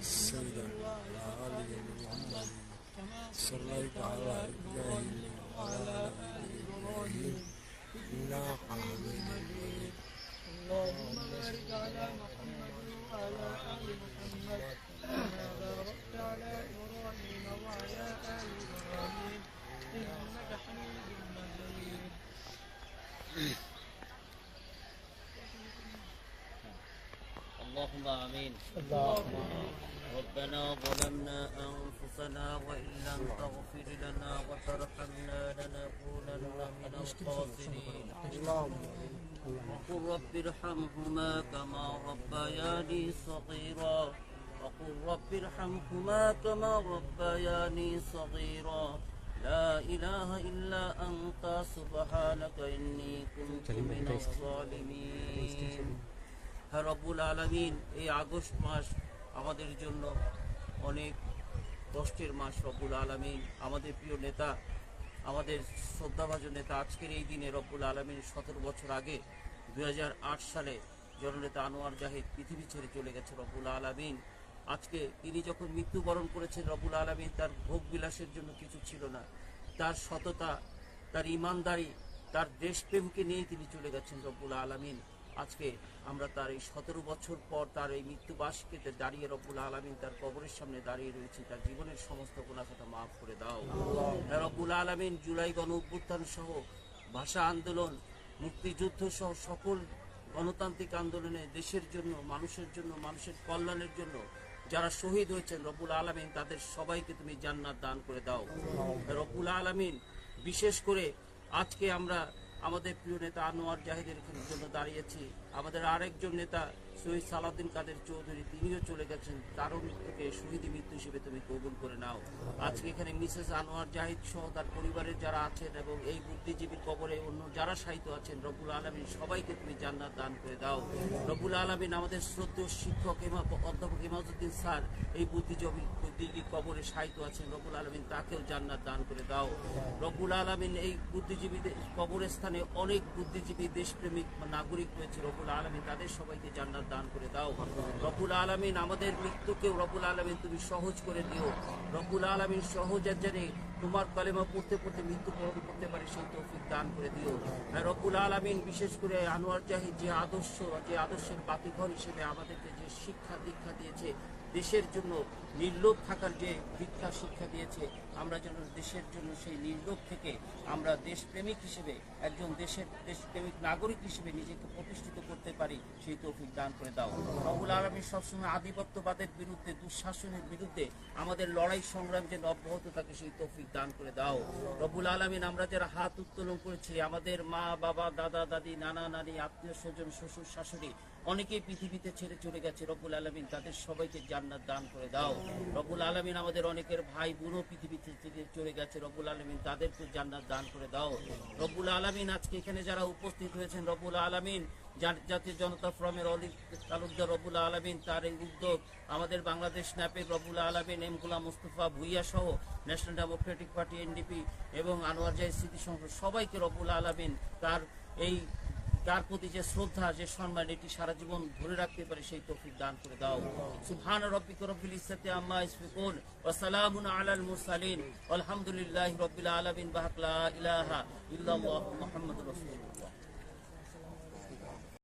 سيدا العالي صليت على إبراهيم وعلى ال إبراهيم انك اللهم بارك على محمد وعلى ال محمد كما على إبراهيم وعلى آل إبراهيم إنك حميد مجيد اللهم آمين. ربنا ظلمنا أنفسنا وإن لم تغفر لنا وترحمنا لنكونن من الخاسرين. وقل رب ارحمهما كما ربياني صغيرا. وقل رب ارحمهما كما ربياني صغيرا لا اله الا انت سبحانك اني كنت من الظالمين হ্যাঁ রব্বুল আলমিন এই আগস্ট মাস আমাদের জন্য অনেক কষ্টের মাস রব্বুল আলমিন আমাদের প্রিয় নেতা আমাদের শ্রদ্ধাভাজন নেতা আজকের এই দিনে রব্বুল আলমিন সতেরো বছর আগে দুই সালে জননেতা আনোয়ার জাহিদ পৃথিবী ছেড়ে চলে গেছে রব্বুল আলমিন আজকে তিনি যখন মৃত্যুবরণ করেছেন রবুল আলমিন তার ভোগ বিলাসের জন্য কিছু ছিল না। তার সততা, তার ইমানদারি, তার দেশপ্রেমকে নিয়ে তিনি চলে গেছেন রব্বুল আলমিন। আজকে আমরা তার এই সতেরো বছর পর তার এই মৃত্যুবার্ষিকীতে দাঁড়িয়ে রব্বুল আলমিন তার কবরের সামনে দাঁড়িয়ে রয়েছি। তার জীবনের সমস্ত গুণাখাতা মাফ করে দাও। রব্বুল আলমিন, জুলাই গণ অভ্যুত্থান সহ ভাষা আন্দোলন, মুক্তিযুদ্ধ সহ সকল গণতান্ত্রিক আন্দোলনে দেশের জন্য, মানুষের জন্য, মানুষের কল্যাণের জন্য যারা শহীদ হয়েছেন রবুল আলমিন তাদের সবাইকে তুমি জান্নাত দান করে দাও। রবুল আলমিন বিশেষ করে আজকে আমরা আমাদের প্রিয় নেতা আনোয়ার জাহিদের জন্য দাঁড়িয়েছি। আমাদের আরেকজন নেতা শহীদ সালাউদ্দিন কাদের চৌধুরী, তিনিও চলে গেছেন। তারও মৃত্যুকে শহীদি মৃত্যু হিসেবে তুমি কবুল করে নাও। আজকে এখানে মিসেস আনোয়ার জাহিদ সহ তার পরিবারের যারা আছেন এবং এই বুদ্ধিজীবীর কবরে অন্য যারা সাহিত্য আছেন রবুল আলমিন সবাইকে তুমি জান্নাত দান করে দাও। রবুল আলমিন আমাদের শ্রদ্ধেয় শিক্ষক অধ্যাপক ইমাজুদ্দিন স্যার এই বুদ্ধিজীবী বুদ্ধিজীবী কবরে সাহিত্য আছেন। রবুল আলমিন তাকেও জান্নাত দান করে দাও। রবুল আলমিন এই বুদ্ধিজীবীদের কবরস্থানে অনেক বুদ্ধিজীবী, দেশপ্রেমিক নাগরিক রয়েছে রবুল আলমী তাদের সবাইকে জান্নাত দান করে দাও। রবুল আলমিন, আমাদের মৃত্যুকেও রবুল আলমিন তুমি সহজ করে দিও। রবুল আলমিন সহজের জানে তোমার কালেমা পড়তে পড়তে মৃত্যুবরণ করতে পারি, সেই তৌফিক দান করে দিও। রব্বুল আলমিন বিশেষ করে আনোয়ার জাহিদ যে আদর্শ, যে আদর্শের বাতিঘর হিসেবে আমাদেরকে যে শিক্ষা দীক্ষা দিয়েছে, দেশের জন্য নির্লোভ থাকার যে ভিক্ষা শিক্ষা দিয়েছে, আমরা যেন দেশের জন্য সেই নির্লোভ থেকে আমরা দেশপ্রেমিক হিসেবে, একজন দেশের দেশপ্রেমিক নাগরিক হিসেবে নিজেকে প্রতিষ্ঠিত করতে পারি, সেই তৌফিক দান করে দাও। রবুল আলমী সবসময় আধিপত্যবাদের বিরুদ্ধে, দুঃশাসনের বিরুদ্ধে আমাদের লড়াই সংগ্রাম যেন অব্যাহত থাকে, সেই তৌফিক দান করে দাও। রবুল আলমিন, আমরা যারা হাত উত্তোলন করেছি, আমাদের মা, বাবা, দাদা, দাদি, নানা, নানি, আত্মীয় স্বজন, শ্বশুর, শাশুড়ি, অনেকেই পৃথিবীতে ছেড়ে চলে গেছে। রব্বুল আলমিন, তাদের সবাইকে জান্নাত দান করে দাও। রব্বুল আলমিন, আমাদের অনেকের ভাই বোনও পৃথিবীতে চলে গেছে। রব্বুল আলমিন তাদেরকে জান্নাত দান করে দাও। রব্বুল আলমিন, আজকে এখানে যারা উপস্থিত হয়েছেন, রব্বুল আলমিন জাতীয় জনতা ফ্রমের অলিক তালুকদার রবুল আলমিন, তার এই উদ্যোগ আমাদের বাংলাদেশ ন্যাপের রবুল আলমিন, এম গুলাম মুস্তফা ভুইয়া সহ ন্যাশনাল ডেমোক্রেটিক পার্টি, এনডিপি এবং আনোয়ার জাহিদ স্মৃতি সংসদ সবাইকে রবুল আলমিন তার এই, তার প্রতি যে শ্রদ্ধা, যে সম্মান, এটি সারা জীবন ধরে রাখতে পারে সেই তৌফিক দান করে দাও। সুবহান রব্বিক রব্বিল ইজ্জাতি আম্মা ইয়াসিফুন ওয়া সালামুন আলাল মুরসালিন আলহামদুলিল্লাহি রব্বিল আলামিন, বাহাক লা ইলাহা ইল্লাল্লাহু মুহাম্মাদুর রাসূলুল্লাহ।